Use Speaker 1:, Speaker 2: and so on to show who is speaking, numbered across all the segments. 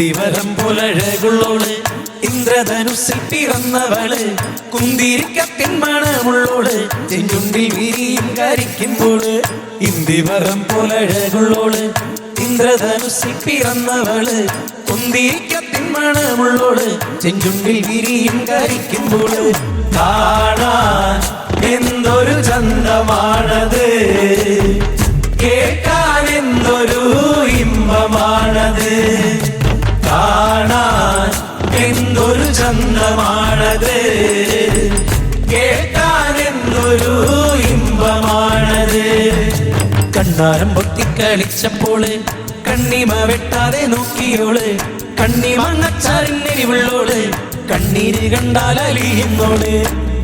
Speaker 1: ഇന്ദിവരം പുലഴകുള്ളോൾ. ഇന്ദ്രധനുസിൽ പിറന്നവൾ. കുന്തിരിക്കത്തിൻ മണമുള്ളോൾ ചെഞ്ചുണ്ടിൽ വിരിയും കരിക്കുമ്പോൾ. ഇന്ദിവരം പുലഴകുള്ളോൾ. ഇന്ദ്രധനുസിൽ പിറന്നവൾ. കുന്തിരിക്കത്തിൻ മണമുള്ളോൾ ചെഞ്ചുണ്ടിൽ വിരിയും കരിക്കുമ്പോൾ. കാണാൻ എന്തൊരു ചന്തമാണത്. എന്തൊരു ചന്തമാണത്? കേട്ടാൻ എന്തൊരു ഇമ്പമാണത്? കണ്ണാരം പൊത്തിക്കളിച്ചപ്പോൾ കണ്ണിമ വെട്ടാതെ നോക്കിയോൾ. കണ്ണിമങ്ങച്ചാറിനെരിവുള്ളോൾ കണ്ണീര് കണ്ടാൽ അലിയുന്നോൾ.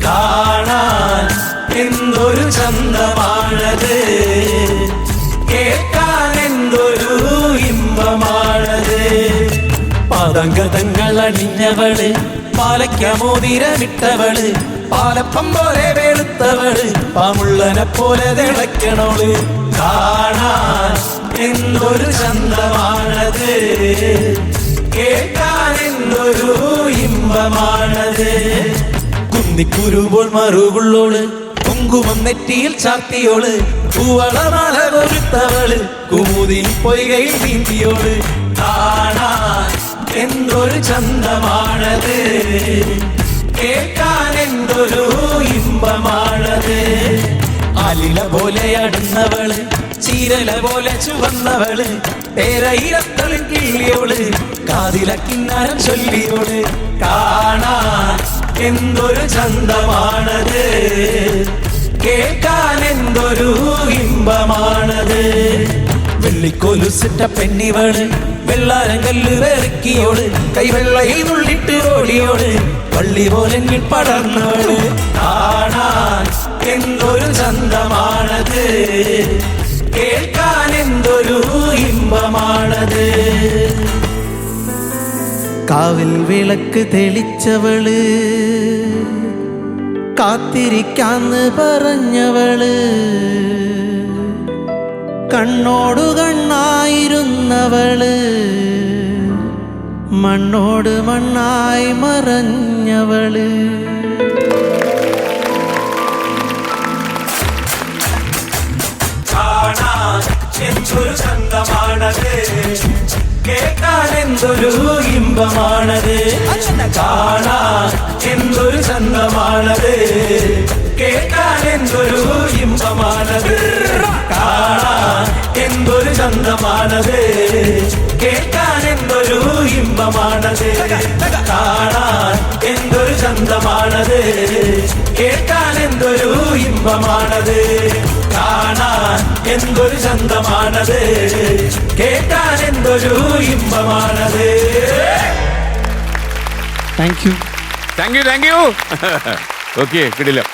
Speaker 1: കാണാൻ പാദങ്കതങ്ങൾ അണിഞ്ഞവൾ പാലയ്ക്കമോതിരമിട്ടവൾ പാലപ്പം പോലെ വെളുത്തവൾ പാമുള്ളനെ പോലെ തിളക്കണോൾ കാണാൻ എന്തൊരു ചന്തമാണത് കേൾക്കാൻ എന്തൊരു ഇമ്പമാണത്. കുന്നിക്കുരുപോൾ മറുകുള്ളോൾ കുങ്കുമം നെറ്റിയിൽ ചാത്തിയോൾ പൂവളമാല കൊരുത്തവൾ കുമുതി പൊയ്കയിൽ നീന്തിയോൾ എന്തൊരു ചന്തമാണത് കേൾക്കാൻ എന്തൊരു ഇമ്പമാണത്. അലില പോലെ അടുന്നവൾ ചീരല പോലെ ചുവന്നവൾ പേരയിരത്തളിൻ കിള്ളിയോൾ കാതില കിന്നാരം ചൊല്ലിയോൾ കാണാൻ എന്തൊരു ചന്തമാണത് കേൾക്കാൻ എന്തൊരു ഇമ്പമാണത്. വെള്ളിക്കൊലുസിട്ട പെണ്ണിവൾ വെള്ളാരം കല്ല് കൈവെള്ളയിൽ നുള്ളിട്ട് ഓടിയോട് പള്ളി പോലെ പടർന്നോട് കാണാൻ എന്തൊരു ചന്തമാണത്. കേൾക്കാൻ എന്തൊരു ഇമ്പമാണത്.
Speaker 2: കാവിൽ വിളക്ക് തെളിച്ചവൾ കാത്തിരിക്കാന്ന് പറഞ്ഞവൾ കണ്ണോടു കണ്ണായിരുന്നവൾ മണ്ണോട് മണ്ണായി
Speaker 1: മറഞ്ഞവൾ. എന്തൊരു ചന്തമാണത്? കേട്ടാൻ എന്തൊരു ഇമ്പമാണത്? കാണാൻ എന്തൊരു ചന്തമാണത്? കേട്ടാൻ എന്തൊരു എന്തൊരു ഇമ്പമാണത്? കാണാൻ എന്തൊരു ചന്തമാണത്? കേട്ടാൻ എന്തൊരു ഇമ്പമാണത്? കാണാൻ എന്തൊരു ചന്തമാണത്? കേട്ടാൻ എന്തൊരു ഇമ്പമാണത്?
Speaker 2: Thank you
Speaker 3: thank you thank you okay കിടിലം.